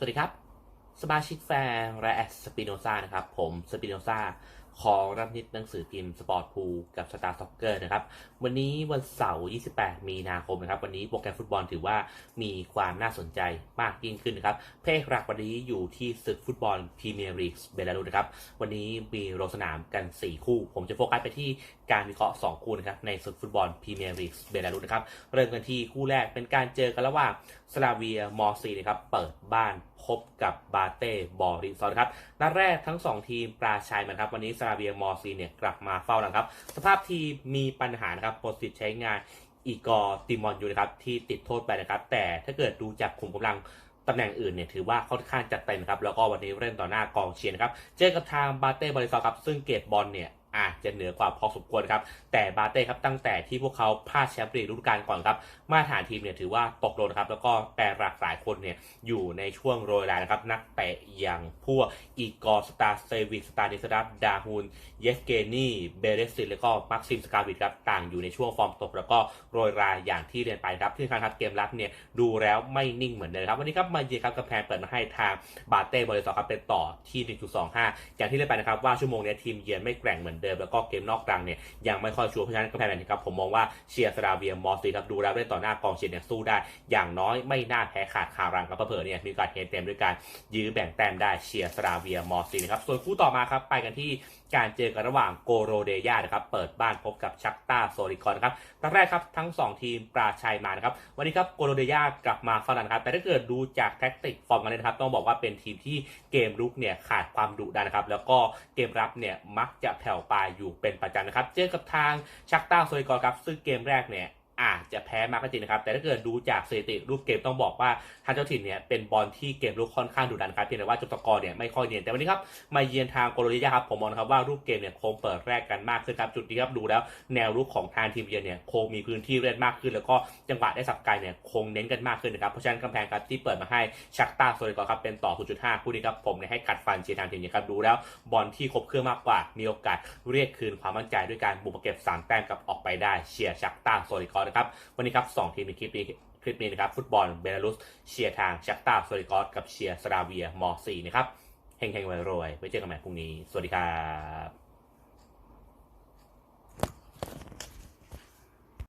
สวัสดีครับ สมาชิกแฟนและแอสปิโนซานะครับ ผมสปิโนซา ของรับนิดหนังสือพิมพ์สปอร์ตพูกับสตาร์ซ็อกเกอร์นะครับ วันนี้วันเสาร์ 28 มีนาคมนะครับ วันนี้โปรแกรมฟุตบอลถือว่ามีความน่าสนใจมากยิ่งขึ้นนะครับ เพลหลักวันนี้อยู่ที่ศึกฟุตบอลพรีเมียร์ลีกเบลารุสนะครับ วันนี้มีลงสนามกัน 4 คู่ ผมจะโฟกัสไปที่การวิเคราะห์ 2 คู่นะครับในศึกฟุตบอลพรีเมียร์ลีกเบลารุสนะครับ เริ่มกันที่คู่แรกเป็นการเจอกันระหว่างสลาเวียมอร์ซีนะครับ เปิดบ้าน พบกับบาเต้บอริซอนครับนัดแรกทั้ง 2 ทีมปราชัยมันครับวันนี้ซาลาเบียมอร์ซีเนี่ยกลับมาเฝ้าแล้วครับ สภาพทีมมีปัญหานะครับหมดสิทธิ์ใช้งานอีกอร์ติมอนอยู่นะครับที่ติดโทษไปนะครับ แต่ถ้าเกิดดูจากขุมกำลังตำแหน่งอื่นเนี่ยถือว่าค่อนข้างจัดเต็มครับแล้วก็วันนี้เล่นต่อหน้ากองเชียร์นะครับเจอกับทางบาเต้บริซอครับซึ่งเกตบอลเนี่ย อาจจะเหนือกว่าพอสมควรครับ แต่บาเต้ครับตั้งแต่ที่พวกเขาพลาดแชมป์ลีกฤดูกาลก่อนครับ มาตรฐานทีมเนี่ยถือว่าตกลงนะครับแล้วก็แปรหลากหลายคนเนี่ยอยู่ในช่วงโรยแรงนะครับ นักเตะอย่างพวกอีกอร์สตาเซวิกสตานิสดับดาฮูนเยฟเกนี่เบเรสซินแล้วก็มักซิมสกาวิดครับต่างอยู่ในช่วงฟอร์มตก แล้วก็โรยรายอย่างที่เรียนไปครับที่สำคัญครับเกมรับเนี่ยดูแล้วไม่นิ่งเหมือนเดิมครับวันนี้ครับมาเยือนครับกำแพงเปิดมาให้ทางบาเต้บริสอครับเป็นต่อที่ 1.25 อย่างที่เรียนไปนะครับว่าชั่วโมงนี้ทีมเยือนไม่แกร่งเหมือนเดิมแล้วก็เกมนอกรังเนี่ยยังไม่ค่อยชัวร์เพราะฉะนั้นกำแพงแบบนี้ครับผมมองว่าเชียร์สราเวียมอสซีครับดูแล้วเล่นต่อหน้ากองเชียร์เนี่ยสู้ได้ อย่างน้อยไม่น่าแพ้ขาดคารังครับเผื่อเนี่ยมีการเฮเต็มด้วยการยื้อแบ่งแต้มได้เชียร์สราเวียมอสซีนะครับส่วนคู่ต่อมาครับไปกันที่การเจอกันระหว่างโกโรเดยานะครับเปิดบ้านพบกับชักตาโซลิคอนครับนัดแรกครับทั้ง 2 ทีมปราชัยมานะครับวันนี้ครับโกโรเดยากลับมาเฝ้านันครับแต่ถ้าเกิดดูจากแท็กติกฟอร์มกันเลยนะครับต้องบอกว่าเป็นทีมที่เกมรุกเนี่ยขาดความดุดันนะครับแล้วก็เกมรับเนี่ยมักจะแผ่วปอยู่เป็นประจำนะครับ เจอกับทางชักตาโซลิคอครับซึ่งเกมแรกเนี่ย อาจจะแพ้มากก็จริงนะครับ แต่ถ้าเกิดดูจากสถิติรูปเกมต้องบอกว่าทางเจ้าถิ่นเนี่ยเป็นบอลที่เกมลุกค่อนข้างดุดันครับเพียงแต่ว่าจบสกอร์เนี่ยไม่ค่อยเนียนแต่วันนี้ครับมาเยือนทางโกโลเดียครับผมมองครับว่ารูปเกมเนี่ยคงเปิดแรกกันมากขึ้นครับจุดนี้ครับดูแล้วแนวรุกของทางทีมเยือนเนี่ยคงมีพื้นที่เล่นมากขึ้น แล้วก็จังหวะได้สับไกลเนี่ยคงเน้นกันมากขึ้นนะครับเพราะฉะนั้นกำแพงครับที่เปิดมาให้ชักตาโซลิกอร์ครับเป็นต่อ 0.5 คู่นี้ครับผมเนี่ยให้กัดฟันเชียร์ทางทีมเนี่ยครับดูแล้วบอลที่ครบเครื่องมากกว่า มีโอกาสเรียกคืนความมั่นใจด้วยการบุกมาเก็บสามแต้มกับออกไปได้เชียร์ชักตาโซลิกอนะครับ วันนี้ครับสองทีมในคลิปนี้คลิปนี้นะครับ ฟุตบอลเบลารุสเชียร์ทางชักตาโซลิกอสกับเชียร์สลาเวียมอสซีนะครับเฮงเฮงรวยๆไว้เจอกันใหม่พรุ่งนี้ สวัสดีครับ